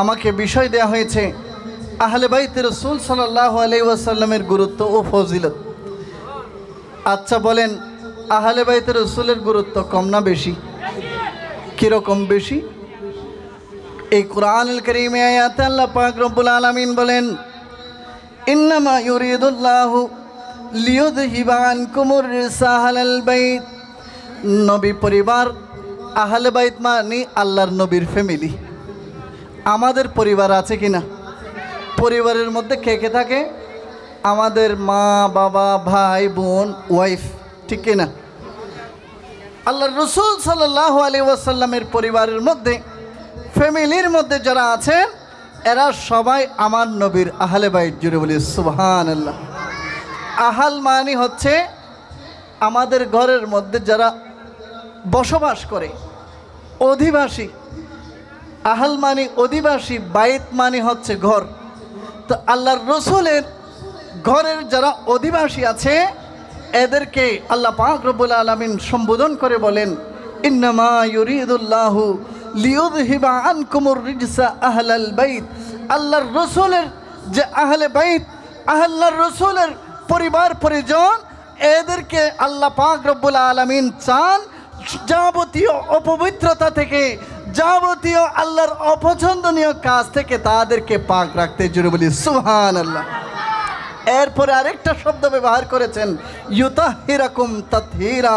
আমাকে বিষয় দেয়া হয়েছে, আহলে বাইতে রসুল সাল্লাহ ওয়াসাল্লামের গুরুত্ব ও ফজিলত। আচ্ছা বলেন, আহলে বাইতে রসুলের গুরুত্ব কম না বেশি? কীরকম বেশি? এই কোরআনুল করিমে আয়াতে আল্লাহ পাক রব্বুল আলামিন বলেন, ইন্নামা ইউরিদুল্লাহু লিয়ুযহিবা আনকুমুর রিসা আহলাল বাইত। নবী পরিবার, আহলে বাইত মানে আল্লাহর নবীর ফ্যামিলি। আমাদের পরিবার আছে কি না পরিবারের মধ্যে কে কে থাকে? আমাদের মা, বাবা, ভাই, বোন ওয়াইফ ঠিক কি না আল্লাহ রসুল সাল্লাহ আলী ওয়াসাল্লামের পরিবারের মধ্যে, ফ্যামিলির মধ্যে যারা আছেন, এরা সবাই আমার নবীর আহলে বাইট জুড়ে বলি সুবহান আল্লাহ আহাল মানি হচ্ছে আমাদের ঘরের মধ্যে যারা বসবাস করে, অধিবাসী আহাল মানি অধিবাসী, বাইত মানি হচ্ছে ঘর। তো আল্লাহর রসুলের ঘরের যারা অধিবাসী আছে, এদেরকে আল্লাহ পাক রব্বুল আলমিন সম্বোধন করে বলেন, ইন্নামা ইউরিদুল্লাহু লিউযহিবা আনকুমুর রিজসা আহলাল বাইত। আল্লাহর রসুলের যে আহলে বাইত আহল্লাহর রসুলের পরিবার, পরিজন, এদেরকে আল্লাহ পাক রব্বুল আলমিন চান যাবতীয় অপবিত্রতা থেকে যাবতীয় আল্লাহর অপছন্দনীয় কাজ থেকে তাদেরকে পাক রাখতে জুড়ে বলি সুহান আল্লাহ এরপরে আরেকটা শব্দ ব্যবহার করেছেন, ইউতাহিরাকুম তাতহিরা।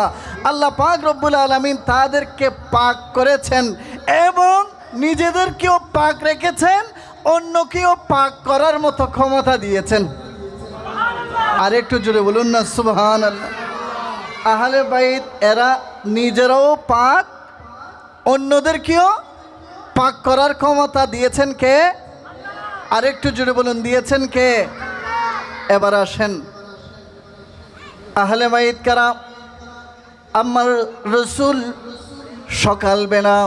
আল্লাহ পাক রব্বুল আলমিন তাদেরকে পাক করেছেন এবং নিজেদেরকেও পাক রেখেছেন, অন্যকেও পাক করার মতো ক্ষমতা দিয়েছেন। আর একটু জুড়ে বলুন না সুবহান আল্লাহ আহলে বাইত, এরা নিজেরাও পাক অন্যদেরকেও পাক করার ক্ষমতা দিয়েছেন কে? আর একটু জুড়ে বলুন, দিয়েছেন কে? এবার আসেন। আহলে বাইত কারা আমার রসুল সকালবেলা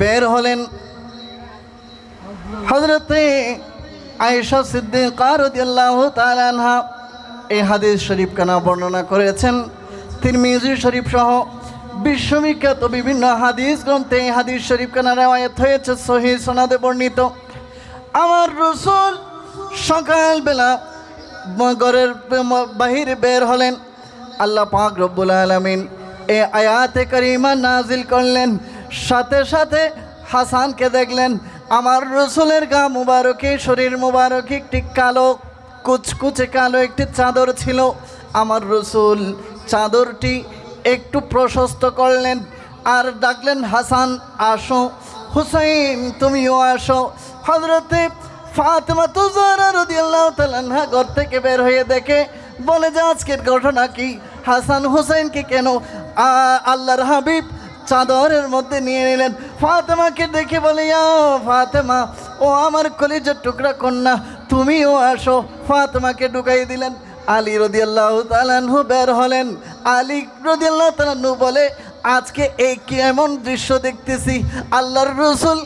বের হলেন। হজরতে আয়েশা সিদ্দিকা রাদিয়াল্লাহু তাআলা আনহা এই হাদিস শরীফ কানা বর্ণনা করেছেন। তিরমিজি শরীফ সহ বিশ্ববিখ্যাত বিভিন্ন হাদিস গ্রন্থে এই হাদিস শরীফ কানা রেওয়ায়ত হয়েছে, সহি সনাদে বর্ণিত। আমার রসুল সকালবেলা ঘরের বাহিরে বের হলেন। আল্লাহ পাক রব্বুল আলমিন এ আয়াতে করিমা নাজিল করলেন। সাথে সাথে হাসানকে দেখলেন, আমার রসুলের গা মুবারকে, শরীর মুবারক একটি কালো, কুচকুচে কালো একটি চাদর ছিল। আমার রসুল চাদরটি একটু প্রশস্ত করলেন। আর ডাকলেন, হাসান, আসো। হুসাইন, তুমিও আসো। হজরতে ফাতেমা তুজারা রদিয়াল্লাহ ঘর থেকে বের হয়ে দেখে, বলে যে, আজকের ঘটনা কি? হাসান হুসাইনকে কেন আল্লাহর হাবিব চাদরের মধ্যে নিয়ে নিলেন? ফাতেমাকে দেখে বলে ফাতেমা, ও আমার কলিজার টুকরা কন্যা, তুমিও আসো। ফাতেমাকে ঢুকাই দিলেন। আলী রদিয়াল্লাহ তালানহু বের হলেন। আলী রদিয়াল্লাহ বলে, আজকে এই কেমন দৃশ্য দেখতেছি? আল্লাহর রসুল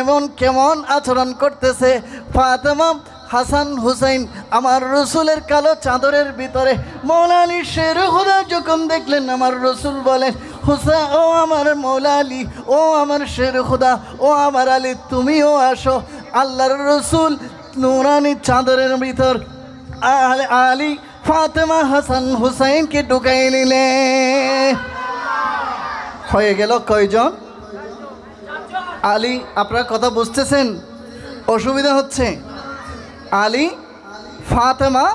এমন কেমন আচরণ করতেছে? ফাতেমা, হাসান, হুসাইন আমার রসুলের কালো চাদরের ভিতরে মৌলা আলী শের হুদা যখন দেখলেন, আমার রসুল বলেন, হুসা, ও আমার মৌলা আলী ও আমার শের খুদা ও আমার আলী, তুমিও আসো। আল্লাহর রসুল নুরানি চাদরের ভিতর আলী ফাতেমা হাসান হুসাইনকে ঢুকাই নিলে। হয়ে গেল কয়জন? আলী, আপনার কথা বুঝতেছেন? অসুবিধা হচ্ছে। আলী, ফাতেমা,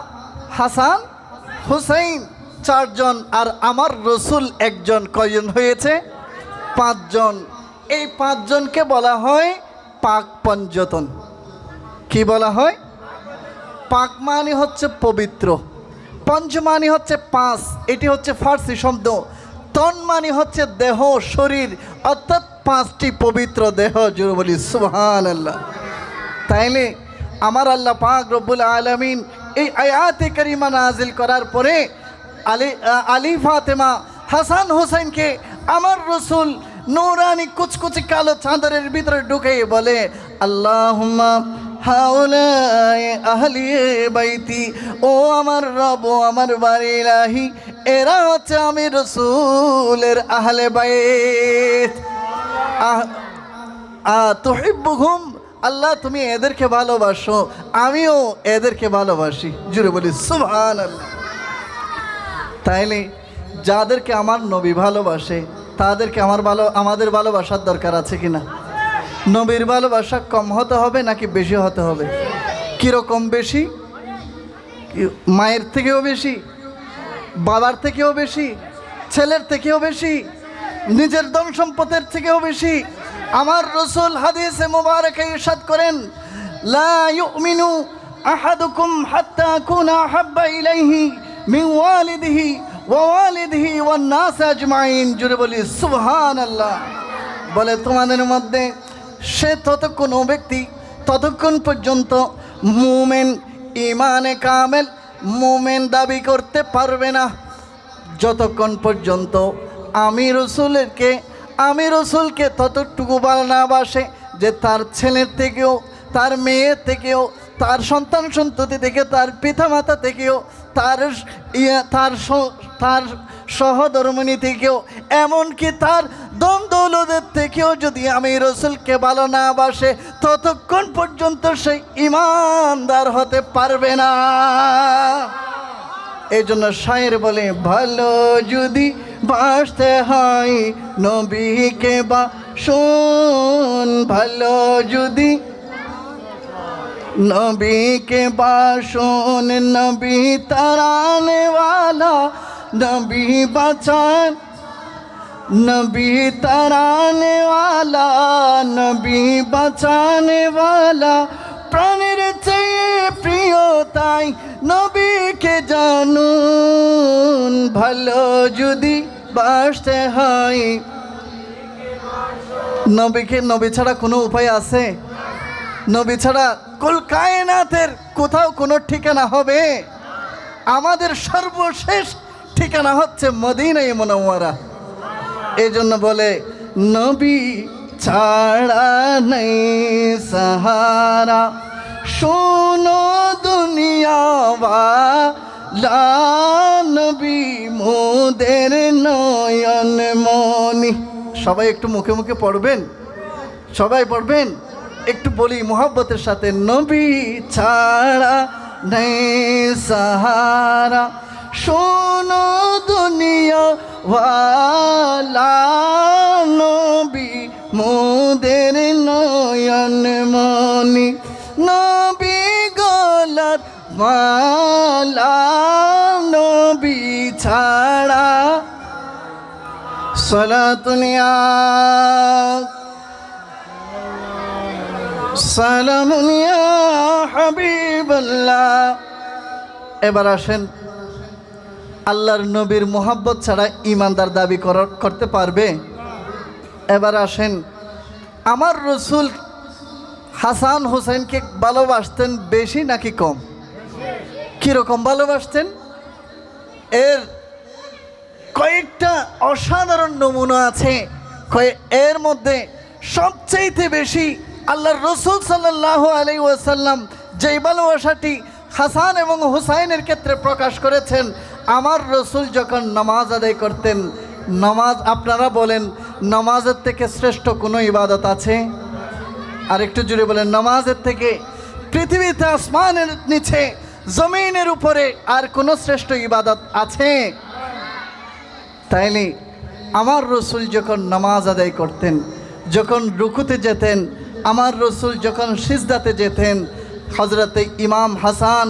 হাসান, হুসাইন, চারজন আর আমার রসুল একজন। কয়জন হয়েছে? পাঁচজন। এই পাঁচজনকে বলা হয় পাক পঞ্জতন। কি বলা হয়? পাক মানে হচ্ছে পবিত্র। পঞ্চ মানে হচ্ছে পাঁচ, এটি হচ্ছে ফার্সি শব্দ। তন মানে হচ্ছে দেহ, শরীর, অর্থাৎ পাঁচটি পবিত্র দেহ। জুড়ে বলি সুহান আল্লাহ তাইলে আমার আল্লাহ পাক রব্বুল আলমিন এই আয়াতে করিমা নাজিল করার পরে আলী আলী ফাতেমা হাসান হোসেনকে আমার রসুল নৌরানি কুচকুচি কালো চাঁদরের ভিতরে ঢুকে বলে আল্লাহ হাউলায় আহলিয়ে বাইতি, ও আমার রব আমার বাড়ি রাহি এরা হচ্ছে আমি রসুলের আহলে বাইত। তুহিব্বুহুম, আল্লাহ তুমি এদেরকে ভালোবাসো, আমিও এদেরকে ভালোবাসি। জুড়ে বলি সুভান তাইলে যাদেরকে আমার নবী ভালোবাসে, তাদেরকে আমার ভালো, আমাদের ভালোবাসার দরকার আছে কিনা? নবীর ভালোবাসা কম হতে হবে নাকি বেশি হতে হবে? কীরকম বেশি? মায়ের থেকেও বেশি? বাবার থেকেও বেশি? ছেলের থেকেও বেশি? নিজের ধন সম্পদের থেকেও বেশি? আমার রসুল হাদিসে মুবারকে ইরশাদ করেন, লা ইউমিনু আহাদুকুম হাত্তা কুনা হাব্বা ইলাইহি মিন ওয়ালিদিহি ওয়া ওয়ালিদিহি ওয়ান নাস আজমাইন। জুড়ে বলি, সুবহানাল্লাহ। বলে, তোমাদের মধ্যে সে ততক্ষণ ও ব্যক্তি, ততক্ষণ পর্যন্ত মুমেন ইমানে কামেল, মুমেন দাবি করতে পারবে না। যতক্ষণ পর্যন্ত আমি রসুলেরকে আমি রসুলকে ততটুকু না বাসে যে তার ছেলের থেকেও, তার মেয়ের থেকেও, তার সন্তান সন্ততি থেকে, তার পিতামাতা থেকেও, তার ইয়ে তার তার সহধর্মিনী থেকেও, এমনকি তার দম থেকেও যদি আমি রসুলকে ভালো না বাসে, ততক্ষণ পর্যন্ত সে ইমানদার হতে পারবে না। এই জন্য শায়ের বলে, ভালো যদি বাসতে হয় নবীকে বা, শোন, ভালো যদি নবীকে শোন, নবী তারানে वाला নবী বাঁচান नबी तराने वाला नबी বাঁচানে वाला প্রাণের চেয়ে প্রিয় তাই নবীকে জানুন ভালো যদি বাসতে হয় নবীকে নবী ছাড়া কোনো উপায় আছে নবী ছাড়া কুল কায়নাতের কোথাও কোনো ঠিকানা হবে আমাদের সর্বশেষ ঠিকানা হচ্ছে মদিনাই মনোয়ারা এই জন্য বলে, নবী ছাড়া নেই সাহারা। শোনো দুনিয়া নবী মোদের নয়ন মনি সবাই একটু মুখে মুখে পড়বেন? সবাই পড়বেন? একটু বলি, মোহাব্বতের সাথে নবী ছাড়া নেই সাহারা। শোনো দুনিয়া নবী, মোদের নয়ন মনি নবী গলার মালা নবী ছাড়া সলাতুনিয়া সালামুনিয়া হাবিবাল্লাহ। এবার আসেন আল্লাহর নবীর মোহাব্বত ছাড়া ইমানদার দাবি করতে পারবে? এবার আসেন, আমার রসুল হাসান হোসেনকে ভালোবাসতেন বেশি নাকি কম? কীরকম ভালোবাসতেন? এর কয়েকটা অসাধারণ নমুনা আছে। এর মধ্যে সবচেয়েতে বেশি আল্লাহর রসুল সাল্লাহ আলাই ওয়াসাল্লাম যেই ভালোবাসাটি হাসান এবং হুসাইনের ক্ষেত্রে প্রকাশ করেছেন আমার রসুল যখন নামাজ আদায় করতেন, নামাজ আপনারা বলেন, নামাজের থেকে শ্রেষ্ঠ কোনো ইবাদত আছে? আর একটু জুড়ে বলেন, নামাজের থেকে পৃথিবীতে আসমানের নিচে, জমিনের উপরে আর কোনো শ্রেষ্ঠ ইবাদত আছে? তাইলে আমার রসুল যখন নামাজ আদায় করতেন, যখন রুকুতে যেতেন, আমার রসুল যখন সিজদাতে যেতেন হজরতে ইমাম হাসান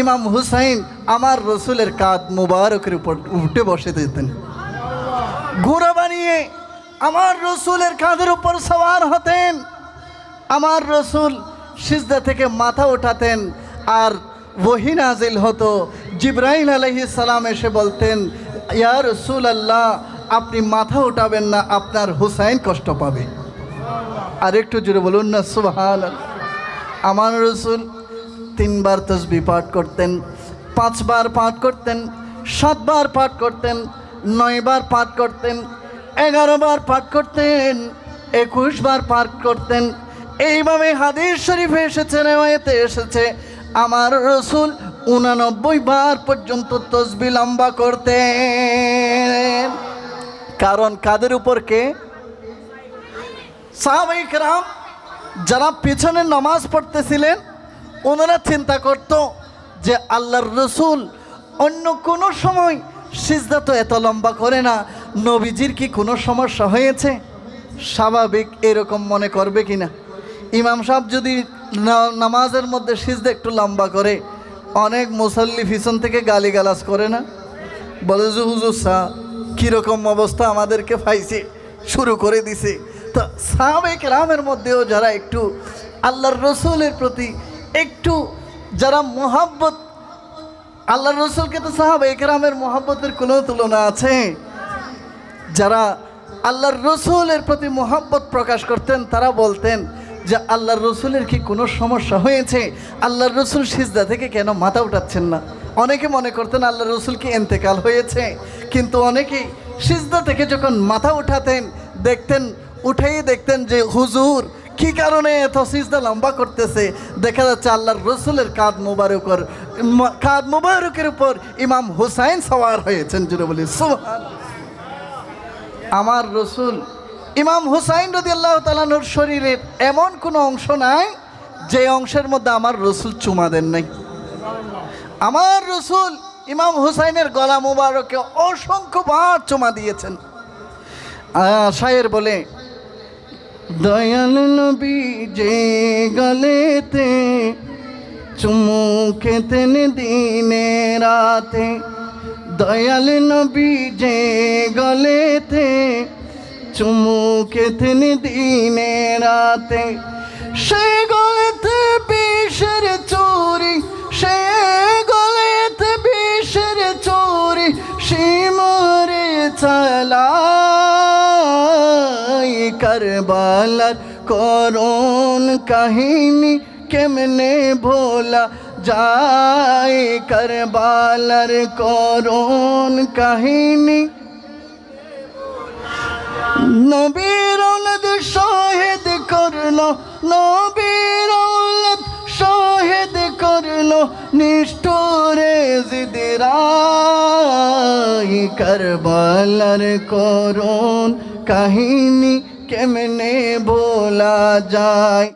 ইমাম হুসাইন আমার রসুলের কাঁধ মুবারকের উপর উঠে বসে দিতেন। ঘোড়া বানিয়ে আমার রসুলের কাঁধের উপর সওয়ার হতেন। আমার রসুল সিজদা থেকে মাথা ওঠাতেন আর ওহি নাজিল হতো। জিব্রাইল আলহি সালাম এসে বলতেন, ইয়া রসুল আল্লাহ আপনি মাথা উঠাবেন না, আপনার হুসাইন কষ্ট পাবে। আর একটু জুড়ে বলুন না সুবহান আমার রসুল তিনবার তসবি পাঠ করতেন, পাঁচবার পাঠ করতেন, সাতবার পাঠ করতেন, নয়বার পাঠ করতেন এগারো বার পাঠ করতেন একুশ বার পাঠ করতেন। এইভাবে হাদিস শরীফে এসেছে, রেওয়ায়তে এসেছে। আমার রসুল উনানব্বই বার পর্যন্ত তসবি লম্বা করতেন। কারণ কাদের উপর কে? সাহাবাইকরাম যারা পেছনে নামাজ পড়তেছিলেন ওনারা চিন্তা করত যে আল্লাহর রসুল অন্য কোনো সময় সিজদা তো এত লম্বা করে না, নবীজির কি কোনো সমস্যা হয়েছে? স্বাভাবিক এরকম মনে করবে কি না ইমাম সাহেব যদি নামাজের মধ্যে সিজদা একটু লম্বা করে, অনেক মুসল্লি পিছন থেকে গালিগালাজ করে না? বলে, যে হুজুর শাহ কীরকম অবস্থা আমাদেরকে পাইছে, শুরু করে দিছে। তো সাহাবেক রামের মধ্যেও যারা একটু আল্লাহর রসুলের প্রতি একটু যারা মোহাব্বত, আল্লাহর রসুলকে তো সাহাবে একরামের মোহাব্বতের কোনো তুলনা আছে? যারা আল্লাহর রসুলের প্রতি মোহাব্বত প্রকাশ করতেন, তারা বলতেন যে আল্লাহর রসুলের কি কোনো সমস্যা হয়েছে? আল্লাহর রসুল সিজদা থেকে কেন মাথা উঠাচ্ছেন না? অনেকে মনে করতেন আল্লাহর রসুল কি এন্তেকাল হয়েছে? কিন্তু অনেকেই সিজদা থেকে যখন মাথা উঠাতেন, দেখতেন উঠেই দেখতেন যে হুজুর কি কারণে এত সিজদা লম্বা করতেছে? দেখা যাচ্ছে আল্লাহর রসুলের কাদ মুবারকর কাদ মুবারকের উপর ইমাম হুসাইন সওয়ার হয়েছেন জুড়ে বলি সুবহান আমার রসুল ইমাম হুসাইন রদি আল্লাহ তালানোর শরীরের এমন কোনো অংশ নাই, যে অংশের মধ্যে আমার রসুল চুমা দেন নাই। আমার রসুল ইমাম হুসাইনের গলা মুবারকে অসংখ্যবার চুমা দিয়েছেন। শায়ের বলে দয়াল নবী যে গলেতে, চুমু খেতেন দিনে রাতে। দয়াল নবী যে গলেতে, চুমু খেতেন দিনে রাতে। সে কারবালার করুণ কাহিনী কেমনে ভোলা যায় কারবালার করুণ কাহিনী নবীর শহীদ করল নবীর শহীদ করল নিষ্ঠুরে জিদিরাই কারবালার করুণ কাহিনী কেমনে ভোলা যায়